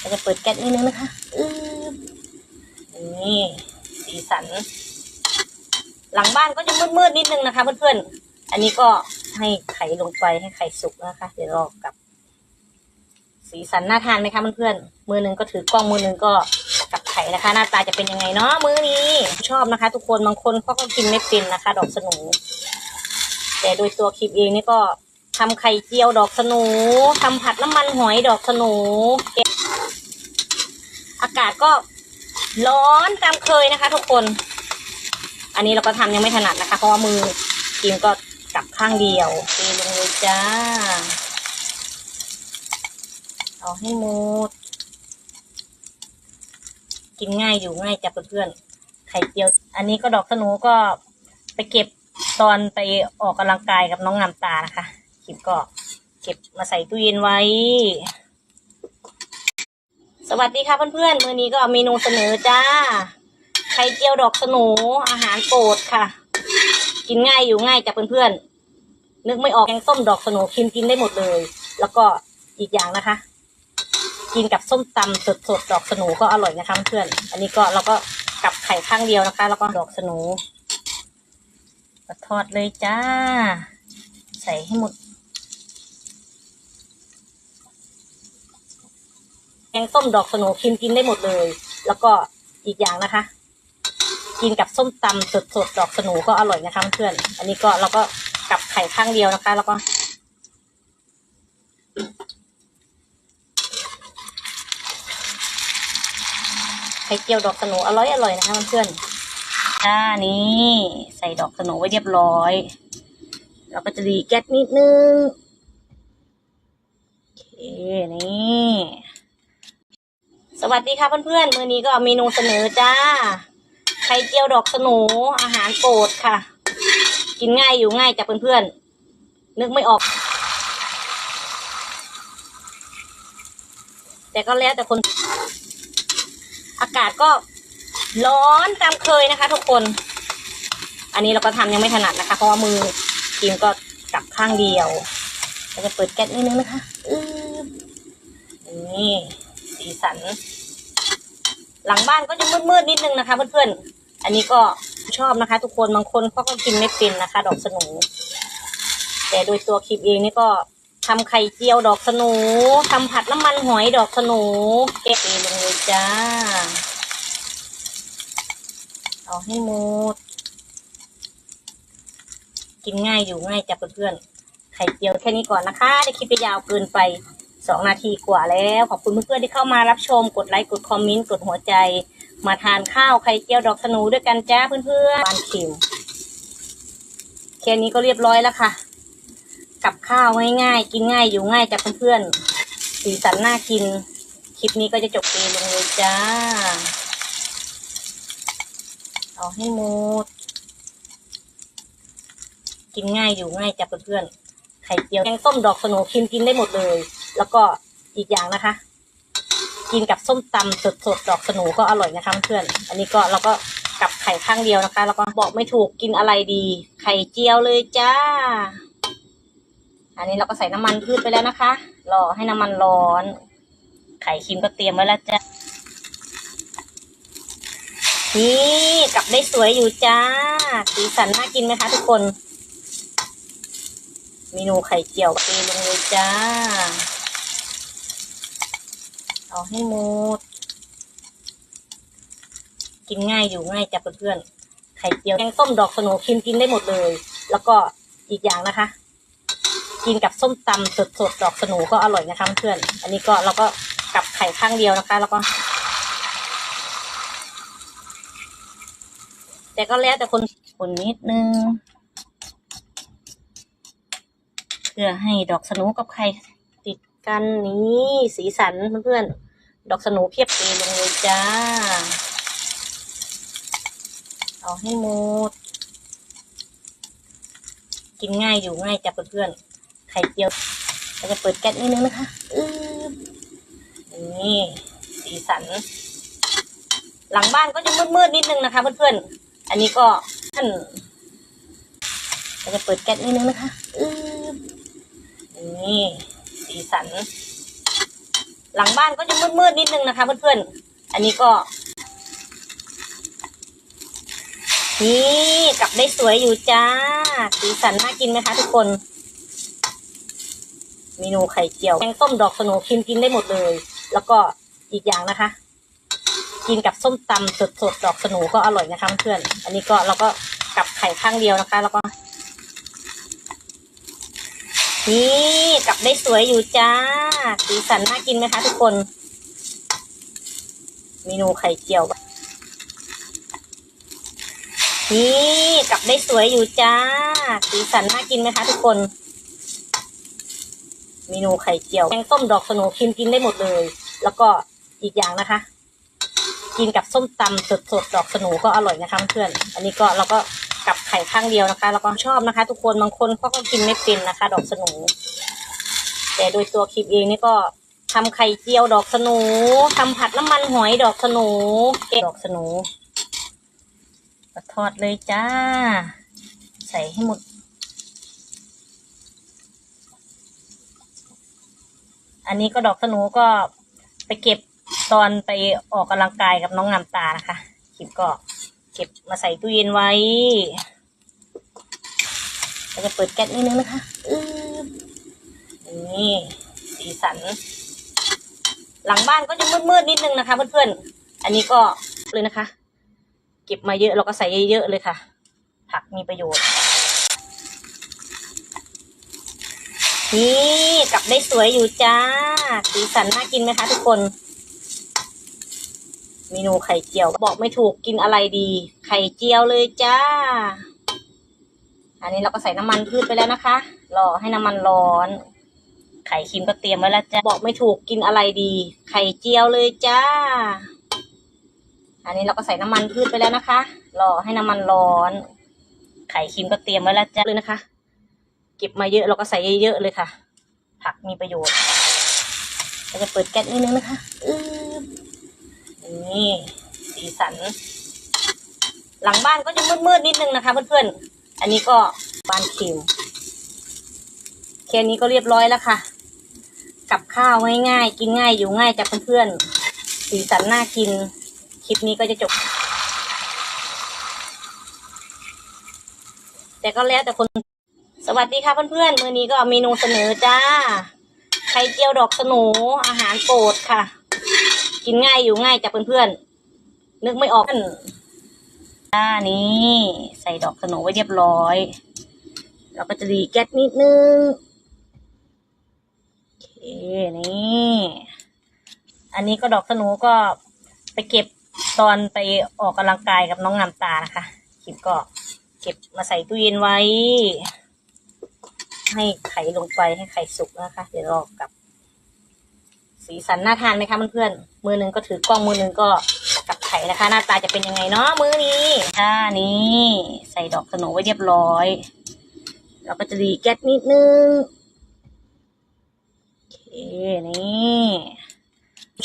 เราจะเปิดแก๊สนิดนึงนะคะอืบนี่สีสัน หลังบ้านก็จะมืดๆนิดนึงนะคะ เพื่อนๆ อันนี้ก็ให้ไข่ลงไปให้ไข่สุกนะคะ เดี๋ยวรอกับ สีสันน่าทานไหมคะเพื่อนๆ มือหนึ่งก็ถือกล้องมือหนึ่งก็กับไข่นะคะ หน้าตาจะเป็นยังไงเนาะมื้อนี้ชอบนะคะ ทุกคนบางคนเขาก็กินไม่เป็นนะคะ ดอกสนูแต่โดยตัวคลิปเองนี่ก็ทำไข่เจียวดอกสนูทำผัดน้ำมันหอยดอกสนูเอากาศก็ร้อนตามเคยนะคะ ทุกคน อันนี้เราก็ทำยังไม่ถนัดนะคะ เพราะว่ามือกินก็กลับข้างเดียวตีลงเลยจ้า เอาให้หมด กินง่ายอยู่ง่ายจ้ะเพื่อนๆไข่เจียว อันนี้ก็ดอกสนูก็ไปเก็บตอนไปออกกำลังกายกับน้องงามตานะคะคลิปก็เก็บมาใส่ตู้เย็นไว้ วัสดีค่ะเพื่อนๆมื้อนี้ก็เมนูเสนอจ้า ไข่เจียวดอกสนูอาหารโปรดค่ะ กินง่ายอยู่ง่ายจ้ะเพื่อนๆนึกไม่ออกแกงส้มดอกสนูกินกินได้หมดเลย แล้วก็อีกอย่างนะคะ กินกับส้มตำสดๆดอกสนูก็อร่อยนะคะเพื่อนอันนี้ก็เราก็กับไข่ข้างเดียวนะคะ แล้วก็ดอกสนูก็ทอดเลยจ้า ใส่ให้หมด แกงส้มดอกสนูกินกินได้หมดเลย แล้วก็อีกอย่างนะคะ กินกับส้มตำสดๆดอกสนูก็อร่อยนะคะเพื่อนอันนี้ก็เราก็กับไข่ข้างเดียวนะคะ แล้วก็ ไข่เจียวดอกสนูอร่อยอร่อยนะคะเพื่อนๆจ้านี่ใส่ดอกสนูไว้เรียบร้อยเราก็จะดีแก๊สนิดนึงโอเคนี่ วัสดีค่ะเพื่อนๆ มื้อนี้ก็เมนูเสนอจ้า ไข่เจียวดอกสนูอาหารโปรดค่ะ กินง่ายอยู่ง่ายจากเพื่อนๆ นึกไม่ออก แต่ก็แล้วแต่คน อากาศก็ร้อนตามเคยนะคะ ทุกคน อันนี้เราก็ทำยังไม่ถนัดนะคะ เพราะว่ามือกินก็กลับข้างเดียวเราจะเปิดแก๊สนิดนึงนะคะ อืบนี่สีสัน หลังบ้านก็จะมืดๆนิดนึงนะคะ เพื่อนๆ อันนี้ก็ชอบนะคะ ทุกคนบางคนเขาก็กินไม่เป็นนะคะ ดอกสนูแต่โดยตัวคลิปเองนี่ก็ทำไข่เจียวดอกสนูทำผัดน้ำมันหอยดอกสนูเก็บลงเลยจ้า เอาให้หมด กินง่ายอยู่ง่ายจ้ะเพื่อนๆไข่เจียวแค่นี้ก่อนนะคะได้คลิปไปยาวเกินไป สองนาทีกว่าแล้ว ขอบคุณเพื่อนๆที่เข้ามารับชม กดไลค์ กดคอมเมนต์ กดหัวใจ มาทานข้าวไข่เจียวดอกสนูด้วยกันจ้าเพื่อนๆบานคิวแค่นี้ก็เรียบร้อยแล้วค่ะ กับข้าวง่ายๆ กินง่ายอยู่ง่ายจ้ะเพื่อนๆ สีสันน่ากิน คลิปนี้ก็จะจบเองลงเลยจ้า เอาให้หมด กินง่ายอยู่ง่ายจ้ะเพื่อนๆ ไข่เจียวแกงส้มดอกสนูกินกินได้หมดเลย แล้วก็อีกอย่างนะคะ กินกับส้มตำสดๆดอกสนูก็อร่อยนะคะเพื่อน อันนี้ก็เราก็กับไข่ข้างเดียวนะคะ แล้วก็บอกไม่ถูกกินอะไรดี ไข่เจียวเลยจ้า อันนี้เราก็ใส่น้ำมันพืชไปแล้วนะคะ รอให้น้ำมันร้อน ไข่คิมก็เตรียมไว้แล้วจ้านี่กลับได้สวยอยู่จ้า สีสันน่ากินไหมคะทุกคน เมนูไข่เจียวตีลงเลยจ้า อาให้หมด กินง่ายอยู่ง่ายจ้ะเพื่อนๆไข่เจียวแกงส้มดอกสนูกินกินได้หมดเลย แล้วก็อีกอย่างนะคะ กินกับส้มตำสดๆดอกสนูก็อร่อยนะคะเพื่อนอันนี้ก็เราก็กับไข่ข้างเดียวนะคะ แล้วก็ แต่ก็แล้วแต่คนคนนิดนึงเพื่อให้ดอกสนูกับไข่ติดกันนี่สีสันเพื่อนๆ ดอกสนูเพียบตีลงเลยจ้า เอาให้หมด กินง่ายอยู่ง่ายจ้ะเพื่อนๆ ไข่เจียวเราจะเปิดแก๊สนิดนึงนะคะอืบนี่สีสัน หลังบ้านก็จะมืดๆนิดนึงนะคะ เพื่อนๆ อันนี้ก็ท่านเราจะเปิดแก๊สนิดนึงนะคะอืบนี่สีสัน หลังบ้านก็จะมืดๆนิดนึงนะคะ เพื่อนๆ อันนี้ก็ นี่กลับได้สวยอยู่จ้า สีสันน่ากินไหมคะทุกคนเมนูไข่เจียวแกงส้มดอกสโนคิมกินได้หมดเลย แล้วก็อีกอย่างนะคะ กินกับส้มตำสดๆดอกสโนก็อร่อยนะคะเพื่อน อันนี้ก็เราก็กับไข่ข้างเดียวนะคะ แล้วก็ นี่กลับได้สวยอยู่จ้า สีสันน่ากินไหมคะทุกคน เมนูไข่เจียวนี่กลับได้สวยอยู่จ้า สีสันน่ากินไหมคะทุกคน เมนูไข่เจียวแกงส้มดอกสโนคิมกินได้หมดเลย แล้วก็อีกอย่างนะคะ กินกับส้มตำสดๆดอกสโนก็อร่อยนะคะเพื่อน อันนี้ก็เราก็ กับไข่ข้างเดียวนะคะ แล้วก็ชอบนะคะ ทุกคนบางคนเขาก็กินไม่เป็นนะคะ ดอกสโนแต่โดยตัวคลิปเองนี่ก็ทำไข่เจียวดอกสโนทำผัดน้ำมันหอยดอกสโนแกงดอกสนก็ทอดเลยจ้า ใส่ให้หมดอันนี้ก็ดอกสนูก็ไปเก็บตอนไปออกกำลังกายกับน้องงามตานะคะคลิปก็ ก็บมาใส่ตู้เย็นไว้เราจะเปิดแก๊สนิดนึงนะคะอือนี่สีสัน หลังบ้านก็จะมืดๆนิดนึงนะคะ เพื่อนๆ อันนี้ก็เลยนะคะ เก็บมาเยอะเราก็ใส่เยอะๆเลยค่ะ ผักมีประโยชน์ นี่กลับได้สวยอยู่จ้า สีสันน่ากินไหมคะทุกคน เมนูไข่เจียว บอกไม่ถูกกินอะไรดี ไข่เจียวเลยจ้า อันนี้เราก็ใส่น้ำมันพืชไปแล้วนะคะ รอให้น้ำมันร้อน ไข่คิมก็เตรียมไว้แล้วจ้าบอกไม่ถูกกินอะไรดี ไข่เจียวเลยจ้า อันนี้เราก็ใส่น้ำมันพืชไปแล้วนะคะ รอให้น้ำมันร้อน ไข่คิมก็เตรียมไว้แล้วจ้าเลยนะคะ เก็บมาเยอะเราก็ใส่เยอะๆเลยค่ะ ผักมีประโยชน์เราจะเปิดแก๊สนิดนึงนะคะอือ นี่สีสัน หลังบ้านก็จะมืดๆนิดนึงนะคะ เพื่อนๆ อันนี้ก็บานคิมแค่นี้ก็เรียบร้อยแล้วค่ะ กับข้าวง่ายๆ กินง่ายอยู่ง่ายจากเพื่อนๆ สีสันน่ากิน คลิปนี้ก็จะจบ แต่ก็แล้วแต่คน สวัสดีค่ะเพื่อนๆ มือนี้ก็เมนูเสนอจ้า ไข่เจียวดอกสนูอาหารโปรดค่ะ กินง่ายอยู่ง่ายจากเพื่อนๆ นึกไม่ออกจ้านี่ใส่ดอกสนูไว้เรียบร้อย เราก็จะดีแก๊สนิดนึงโอเคนี่อันนี้ก็ดอกสนูก็ไปเก็บตอนไปออกกำลังกายกับน้องงามตานะคะคลิปก็เก็บมาใส่ตู้เย็นไว้ ให้ไข่ลงไปให้ไข่สุกนะคะ เดี๋ยวรอกับ สีสันน่าทานไหมคะเพื่อนๆมือหนึ่งก็ถือกล้องมือหนึ่งก็กับไข่นะคะ หน้าตาจะเป็นยังไงเนาะมือนี้ค่ะนี่ใส่ดอกสโหนไว้เรียบร้อย เราก็จะดีแก๊สนิดนึงโอเคนี่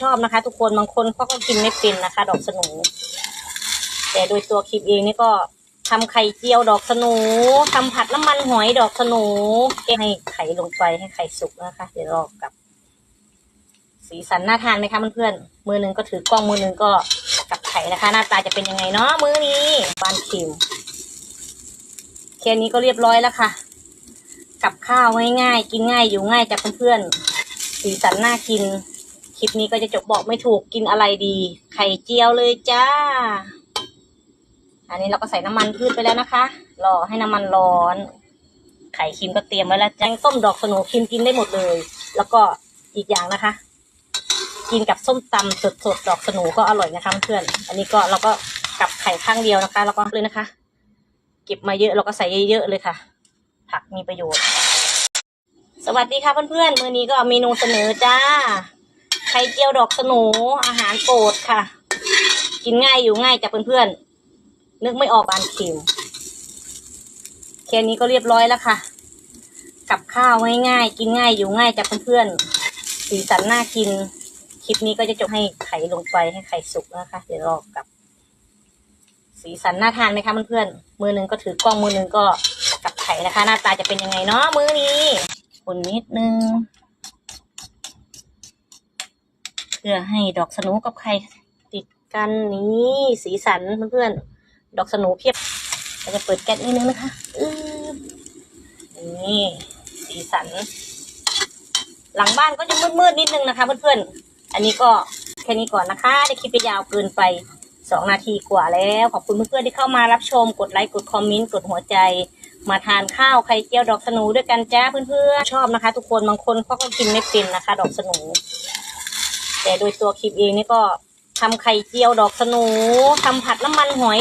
ชอบนะคะ ทุกคนบางคนเขาก็กินไม่เป็นนะคะ ดอกสโหนแต่โดยตัวคลิปเองนี่ก็ทำไข่เจียวดอกสโหนทำผัดน้ำมันหอยดอกสโหนให้ไข่ลงไปให้ไข่สุกนะคะ เดี๋ยวรอกับ สีสันน่าทานไหมคะเพื่อนๆมือหนึ่งก็ถือกล้องมือหนึ่งก็กับไข่นะคะ หน้าตาจะเป็นยังไงเนาะมือนี้บานคิมแค่นี้ก็เรียบร้อยแล้วค่ะ กับข้าวง่ายๆกินง่ายอยู่ง่ายจากเพื่อนๆสีสันน่ากินคลิปนี้ก็จะจบบอกไม่ถูกกินอะไรดี ไข่เจียวเลยจ้า อันนี้เราก็ใส่น้ำมันพืชไปแล้วนะคะ รอให้น้ำมันร้อน ไข่คิมก็เตรียมไว้แล้วแกงส้มดอกสนูคิมกินได้หมดเลย แล้วก็อีกอย่างนะคะ กินกับส้มตำสดๆดอกสนูก็อร่อยนะคะเพื่อนอันนี้ก็เราก็กับไข่ข้างเดียวนะคะ แล้วก็เลยนะคะ เก็บมาเยอะเราก็ใส่เยอะๆเลยค่ะ ผักมีประโยชน์ สวัสดีค่ะเพื่อนๆมื้อนี้ก็เมนูเสนอจ้าไข่เจียวดอกสนูอาหารโปรดค่ะ กินง่ายอยู่ง่ายจากเพื่อนๆนึกไม่ออกบานคิมแค่นี้ก็เรียบร้อยแล้วค่ะ กับข้าวง่ายๆกินง่ายอยู่ง่ายจากเพื่อนๆสีสันน่ากิน คลิปนี้ก็จะจบให้ไข่ลงไปให้ไข่สุกนะคะ เดี๋ยวรอกับ สีสันน่าทานไหมคะเพื่อนๆมือหนึ่งก็ถือกล้องมือหนึ่งก็กับไข่นะคะ หน้าตาจะเป็นยังไงเนาะมือนี้คนนิดนึงเพื่อให้ดอกสนูกับไข่ติดกันนี่สีสันเพื่อนๆดอกสนูเพียบเราจะเปิดแก๊สนิดนึงนะคะอืบนี่สีสัน หลังบ้านก็จะมืดๆนิดนึงนะคะเพื่อนๆ อันนี้ก็แค่นี้ก่อนนะคะได้คลิปยาวเกินไปสองนาทีกว่าแล้ว ขอบคุณเพื่อนๆที่เข้ามารับชม กดไลค์ กดคอมเมนต์ กดหัวใจ มาทานข้าวไข่เจียวดอกสนูด้วยกันจ้าเพื่อนๆ ชอบนะคะ ทุกคน บางคนเขาก็กินไม่เป็นนะคะ ดอกสนู แต่โดยตัวคลิปเองนี่ก็ทำไข่เจียวดอกสนูทำผัดน้ำมันหอย